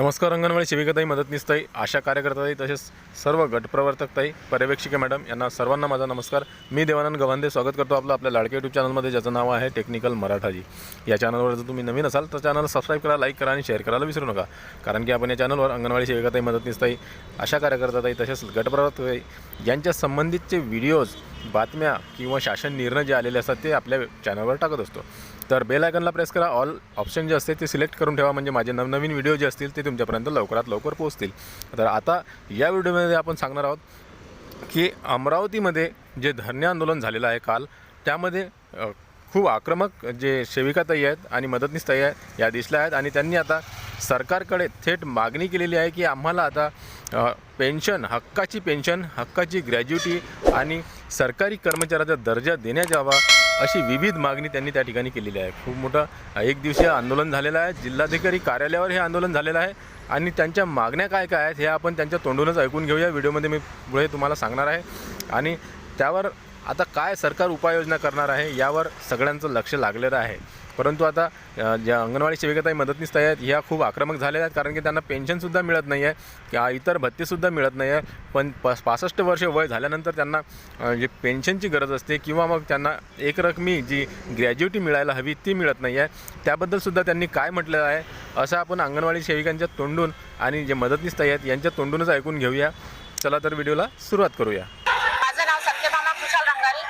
नमस्कार अंगणवाडी सेविकाताई मदतनीसताई आशा कार्यकर्ताई तसेच सर्व गटप्रवर्तकताई पर्यवेक्षिका मॅडम यांना सर्वांना माझा नमस्कार. मी देवानंद गव्हांदे स्वागत करतो आपलं आपल्या लाडके यूट्यूब चॅनलमध्ये ज्याचं नाव आहे टेक्निकल मराठाजी. या चॅनलवर जर तुम्ही नवीन असाल तर चॅनल सबस्क्राईब करा लाईक करा आणि शेअर करायला विसरू नका. कारण की आपण या चॅनलवर अंगणवाडी सेविकाताई मदतनीसताई आशा कार्यकर्ताताई तसेच गटप्रवर्तकताई यांच्या संबंधितचे व्हिडिओज बातम्या किंवा शासन निर्णय जे आलेले असतात ते आपल्या चॅनलवर टाकत असतो. तर बेल आयकनला प्रेस करा. ऑल ऑप्शन जे असते ते सिलेक्ट करून ठेवा. म्हणजे माझे नवनवीन व्हिडिओ जे असतील ते तुमच्यापर्यंत लवकरात लवकर पोहोचतील. तर आता या व्हिडिओमध्ये आपण सांगणार आहोत की अमरावतीमध्ये जे धरणे आंदोलन झालेलं आहे काल त्यामध्ये खूप आक्रमक जे सेविकाताई आहेत आणि मदतनीसताई आहेत या दिसल्या आहेत. आणि त्यांनी आता सरकारकडे थेट मागणी केलेली आहे की आम्हाला आता पेन्शन हक्काची पेन्शन हक्काची ग्रॅज्युटी आणि सरकारी कर्मचाऱ्याचा दर्जा देण्यात यावा अशी विविध मागणी त्यांनी त्या ठिकाणी केलेली आहे. खूप मोठं एक दिवसीय आंदोलन झालेलं आहे. जिल्हाधिकारी कार्यालयावर हे आंदोलन झालेलं आहे. आणि त्यांच्या मागण्या काय काय आहेत हे आपण त्यांच्या तोंडूनच ऐकून घेऊया. व्हिडिओमध्ये मी पुढे तुम्हाला सांगणार आहे. आणि त्यावर आता काय सरकार उपाययोजना करणार आहे यावर सगळ्यांचं लक्ष लागलेलं आहे. परंतु आता ज्या अंगणवाडी सेविकाताई मदतनीस आहेत ह्या खूप आक्रमक झालेल्या आहेत कारण की त्यांना पेन्शनसुद्धा मिळत नाही आहे किंवा इतर भत्तेसुद्धा मिळत नाही आहे पण प पासष्ट वर्ष वय झाल्यानंतर त्यांना जे पेन्शनची गरज असते किंवा मग त्यांना एकरकमी जी ग्रॅज्युटी मिळायला हवी ती मिळत नाही आहे त्याबद्दलसुद्धा त्यांनी काय म्हटलेलं आहे असं आपण अंगणवाडी सेविकांच्या तोंडून आणि जे मदतनीस आहेत यांच्या तोंडूनच ऐकून घेऊया. चला तर व्हिडिओला सुरुवात करूया माझं नाव सत्यभामा खुशाल रंगारी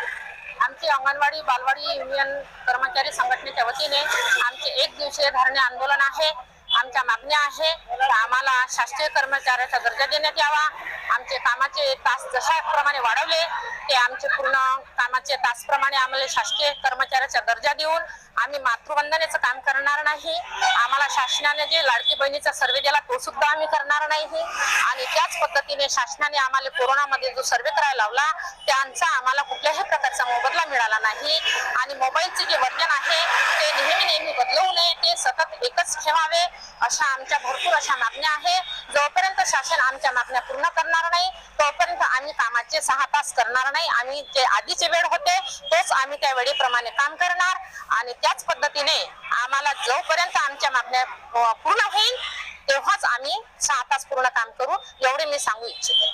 आमची अंगणवाडी बालवाडी युनियन कर्मचारी संघटनेच्या वतीने आमचे एक दिवसीय धरणे आंदोलन आहे. आमच्या मागण्या आहे तर आम्हाला शासकीय कर्मचाऱ्याचा दर्जा देण्यात यावा. आमचे कामाचे तास जशाप्रमाणे वाढवले ते आमचे पूर्ण कामाचे तासप्रमाणे आम्हाला शासकीय कर्मचाऱ्याचा दर्जा देऊन आम्ही मातृवंदनेचं काम करणार नाही. आम्हाला शासनाने जे लाडकी बहिणीचा सर्वे दिला तो सुद्धा आम्ही करणार नाही. आणि त्याच पद्धतीने शासनाने आम्हाला कोरोनामध्ये जो सर्वे करायला लावला त्यांचा आम्हाला कुठल्याही प्रकारचा मोबदला मिळाला नाही. आणि मोबाईलचे जे वर्जन आहे ते नेहमी नेहमी बदलवू नये ते सतत एकच ठेवावे अशा आमच्या भरपूर अशा मागण्या आहे. जोपर्यंत शासन आमच्या मागण्या पूर्ण करणार नाही तोपर्यंत आम्ही कामाचे सहा तास करणार नाही. आम्ही जे आधीचे वेळ होते तोच आम्ही त्या वेळेप्रमाणे काम करणार. आणि त्याच पद्धतीने आम्हाला जोपर्यंत आमच्या मागण्या पूर्ण होईल तेव्हाच आम्ही सहा तास पूर्ण काम करू एवढे मी सांगू इच्छिते.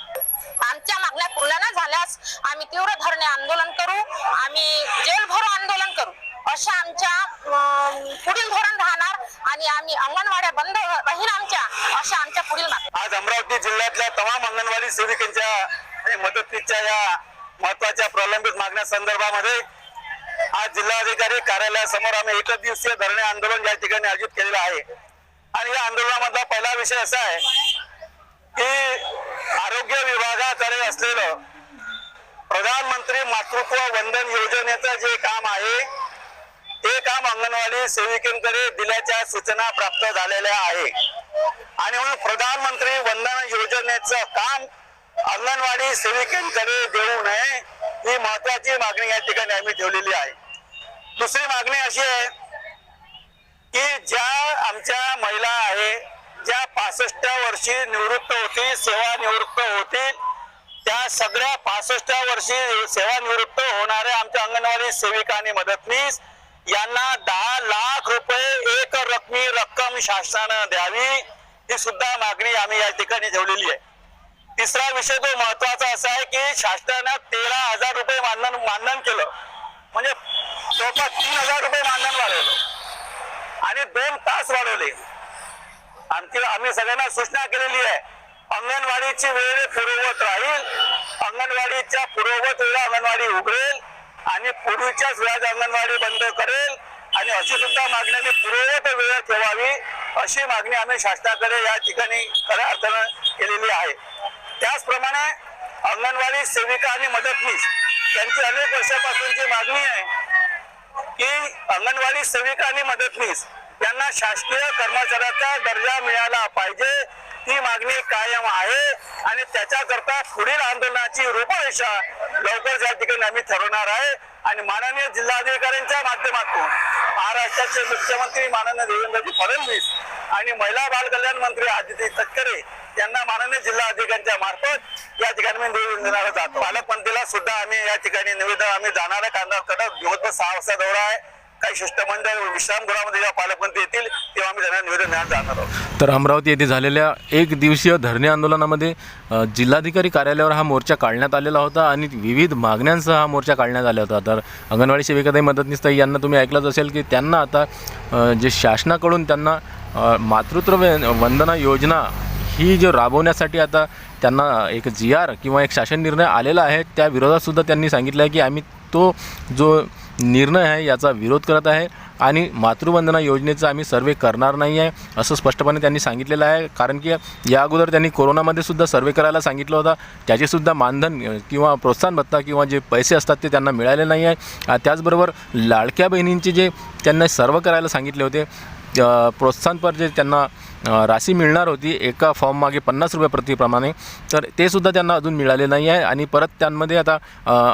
आमच्या मागण्या पूर्ण न झाल्यास आम्ही तीव्र धरणे आंदोलन करू. आम्ही जेल भरू आंदोलन करू अशा आमच्या अं, पुढील धोरण राहणार आणि आम्ही अंगणवाड्या बंद राहील आमच्या अशा आमच्या पुढील मागण्या आज अमरावती जिल्ह्यातल्या तमाम अंगणवाडी सेविकांच्या आणि मदतीच्या या महत्त्वाच्या प्रलंबित मागण्या संदर्भामध्ये आज जिल्हाधिकारी कार्यालयासमोर आम्ही एक दिवसीय धरणे आंदोलन या ठिकाणी आयोजित केलेलं आहे. आणि या आंदोलनामधला पहिला विषय असा आहे की आरोग्य विभागाकडे असलेलं प्रधानमंत्री मातृत्व वंदन योजनेचं जे काम आहे ते काम अंगणवाडी सेविकेकडे दिल्याच्या सूचना प्राप्त झालेल्या आहे आणि म्हणून प्रधानमंत्री वंदना योजनेचं काम अंगणवाडी सेविकेकडे देऊ नये ही महत्वाची मागणी या ठिकाणी आम्ही ठेवलेली आहे. दुसरी मागणी अशी आहे की ज्या आमच्या महिला आहे ज्या पासष्ट वर्षी निवृत्त होतील सेवानिवृत्त होतील त्या सगळ्या पासष्ट वर्षी सेवानिवृत्त होणाऱ्या आमच्या अंगणवाडी सेविका आणि मदतनीस यांना दहा लाख रुपये एक रकमी रक्कम शासनानं द्यावी ही सुद्धा मागणी आम्ही या ठिकाणी ठेवलेली आहे. तिसरा विषय तो महत्त्वाचा असा आहे की शासनानं तेरा हजार रुपये मानधन मानधन केलं. म्हणजे जवळपास तीन हजार रुपये मानधन वाढवलं. आणि दोन तास वाढवले. आणखी आम्ही सगळ्यांना सूचना केलेली आहे अंगणवाडीची वेळ पूर्ववत राहील अंगणवाडीच्या पूर्ववत वेळा अंगणवाडी उघडेल आणि पूर्वीच्याच व्याज अंगणवाडी बंद करेल. आणि अशी सुद्धा मागणी आम्ही पूर्ववत वेळ ठेवावी अशी मागणी आम्ही शासनाकडे या ठिकाणी खऱ्या अर्थानं केलेली आहे. त्याचप्रमाणे अंगणवाडी सेविका आणि मदतनीस यांची अनेक वर्षापासूनची मागणी आहे की अंगणवाडी सेविका आणि मदतनीस यांना शासकीय कर्मचाऱ्याचा दर्जा मिळाला पाहिजे. ही मागणी कायम आहे आणि त्याच्याकरता पुढील आंदोलनाची रूपरेषा लवकर या ठिकाणी आम्ही ठरवणार आहे. आणि माननीय जिल्हाधिकाऱ्यांच्या माध्यमातून महाराष्ट्राचे मुख्यमंत्री माननीय देवेंद्रजी फडणवीस आणि महिला बाल कल्याण मंत्री आदिती तटकरे यांना माननीय जिल्हाधिकाऱ्यांच्या मार्फत या ठिकाणी मी निवेदन देणार जातो. पालकमंत्रीला सुद्धा आम्ही या ठिकाणी निवेदन आम्ही जाणार आहे कारण कडक दिवसभर सहा वाजता दौरा आहे. काही शिष्टमंडळ विश्रामगृहामध्ये जेव्हा पालकमंत्री येतील तेव्हा आम्ही त्यांना निवेदन देण्यात जाणार आहोत. तर अमरावती येथे झालेल्या एक दिवसीय धरणे आंदोलनामध्ये जिल्हाधिकारी कार्यालयावर हा मोर्चा काढण्यात आलेला होता आणि विविध मागण्यांसह हा मोर्चा काढण्यात आला होता. तर अंगणवाडी सेविकाताई मदतनीस ताई यांना तुम्ही ऐकलंच असेल की त्यांना आता जे शासनाकडून त्यांना मातृत्व वंदना योजना ही जो राबवण्यासाठी आता त्यांना एक जी आर किंवा एक शासन निर्णय आलेला आहे त्या विरोधात सुद्धा त्यांनी सांगितलं आहे की आम्ही तो जो निर्णय आहे याचा विरोध करत आहे आणि मातृवंदना योजनेचा आम्ही सर्वे करणार नाही आहे असं स्पष्टपणे त्यांनी सांगितलेलं आहे. कारण की या अगोदर त्यांनी कोरोनामध्ये सुद्धा सर्वे करायला सांगितलं होता. त्याचेसुद्धा मानधन किंवा प्रोत्साहन भत्ता किंवा जे पैसे असतात ते त्यांना मिळाले नाही आहे. त्याचबरोबर लाडक्या बहिणींचे जे त्यांना सर्व करायला सांगितले होते प्रोत्साहनपर जे त्यांना राशी मिळणार होती. एका फॉर्ममागे पन्नास रुपये प्रतिप्रमाणे. तर ते सुद्धा त्यांना अजून मिळाले नाही आहे. आणि परत त्यांमध्ये आता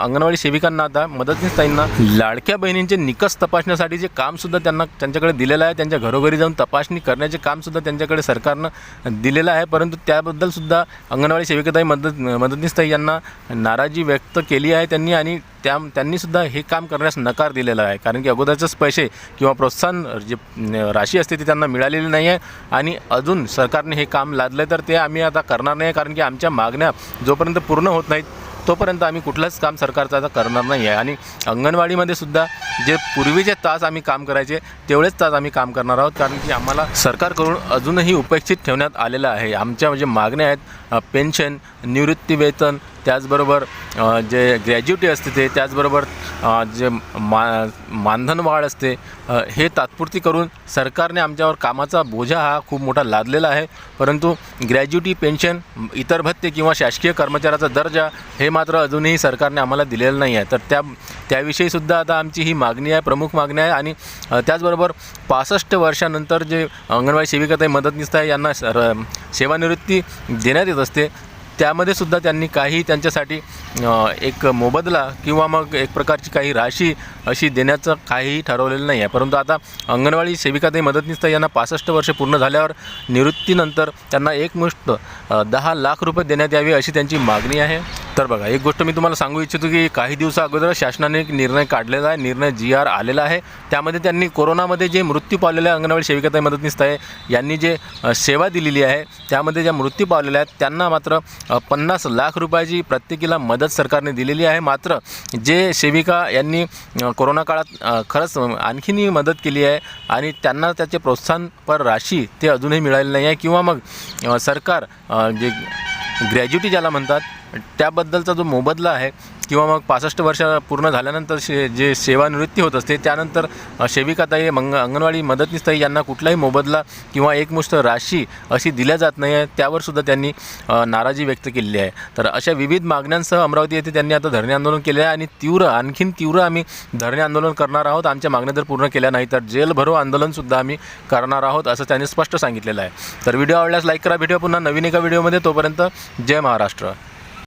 अंगणवाडी सेविकांना आता मदतनीस ताईंना लाडक्या बहिणींचे निकष तपासण्यासाठी जे कामसुद्धा त्यांना त्यांच्याकडे दिलेलं आहे. त्यांच्या घरोघरी जाऊन तपासणी करण्याचे कामसुद्धा त्यांच्याकडे सरकारनं दिलेलं आहे. परंतु त्याबद्दलसुद्धा अंगणवाडी सेविकाताई मदत मदतनीस ताई यांना नाराजी व्यक्त केली आहे त्यांनी. आणि त्या त्यांनीसुद्धा हे काम करण्यास नकार दिलेला आहे. कारण की अगोदरचेच पैसे किंवा प्रोत्साहन जे राशी असते ती त्यांना मिळालेली नाही आहे. आणि अजून सरकारने हे काम लादलं तर ते आम्ही आता करणार नाही कारण की आमच्या मागण्या जोपर्यंत पूर्ण होत नाहीत तोपर्यंत आम्ही कुठलंच काम सरकारचं आता करणार नाही आहे. आणि अंगणवाडीमध्ये सुद्धा जे पूर्वीचे तास आम्ही काम करायचे तेवढेच तास आम्ही काम करणार आहोत कारण की आम्हाला सरकारकडून अजूनही उपेक्षित ठेवण्यात आलेलं आहे. आमच्या जे मागण्या आहेत पेन्शन निवृत्ती वेतन त्याचबरोबर जे ग्रॅज्युटी असते ते त्याचबरोबर जे मा मानधन वाढ असते हे तात्पुरती करून सरकारने आमच्यावर कामाचा बोजा हा खूप मोठा लादलेला आहे. परंतु ग्रॅज्युटी पेन्शन इतर भत्ते किंवा शासकीय कर्मचाऱ्याचा दर्जा हे मात्र अजूनही सरकारने आम्हाला दिलेलं नाही आहे. तर त्या त्याविषयीसुद्धा आता आमची ही मागणी आहे प्रमुख मागणी आहे आणि त्याचबरोबर पासष्ट वर्षानंतर जे अंगणवाडी सेविकाताई मदतनीस आहे यांना सेवानिवृत्ती देण्यात येत असते त्यामध्ये सुद्धा त्यांनी काही त्यांच्यासाठी एक मोबदला किंवा मग एक प्रकारची काही राशी अशी देण्याचं काहीही ठरवलेलं नाही आहे परंतु आता अंगणवाडी सेविका ते मदतनीस यांना पासष्ट वर्ष पूर्ण झाल्यावर निवृत्तीनंतर त्यांना एकमुष्ट दहा लाख रुपये देण्यात यावे अशी त्यांची मागणी आहे. तर बघा एक गोष्ट मी तुम्हाला सांगू इच्छितो की काही दिवसा अगोदर शासनाने एक निर्णय काढलेला आहे निर्णय जी आर आलेला आहे. त्यामध्ये त्यांनी कोरोनामध्ये जे मृत्यू पावलेल्या अंगणवाडी सेविकाताई मदतनीस आहे यांनी जे सेवा दिलेली आहे त्यामध्ये ज्या मृत्यू पावलेल्या आहेत त्यांना मात्र पन्नास लाख रुपयाची प्रत्येकीला मदत सरकारने दिलेली आहे. मात्र जे सेविका यांनी कोरोना काळात खरंच आणखीनही मदत केली आहे आणि त्यांना त्याचे प्रोत्साहनपर राशी ते अजूनही मिळाले नाही आहे. किंवा मग सरकार जे ग्रॅज्युटी ज्याला म्हणतात त्याबद्दलचा जो मोबदला आहे किंवा मग पासष्ट वर्ष पूर्ण झाल्यानंतर शे जे सेवानिवृत्ती होत असते त्यानंतर सेविकाताई मंग अंगणवाडी मदतनीसताई यांना कुठलाही मोबदला किंवा एकमुष्ट राशी अशी दिल्या जात नाही आहे त्यावरसुद्धा त्यांनी नाराजी व्यक्त केलेली आहे. तर अशा विविध मागण्यांसह अमरावती येथे त्यांनी आता धरणे आंदोलन केले आहे आणि तीव्र आणखीन तीव्र आम्ही धरणे आंदोलन करणार आहोत. आमच्या मागण्या जर पूर्ण केल्या नाही तर जेल भरो आंदोलनसुद्धा आम्ही करणार आहोत असं त्यांनी स्पष्ट सांगितलेलं आहे. तर व्हिडिओ आवडल्यास लाईक करा भेटूया पुन्हा नवीन एका व्हिडिओमध्ये. तोपर्यंत जय महाराष्ट्र.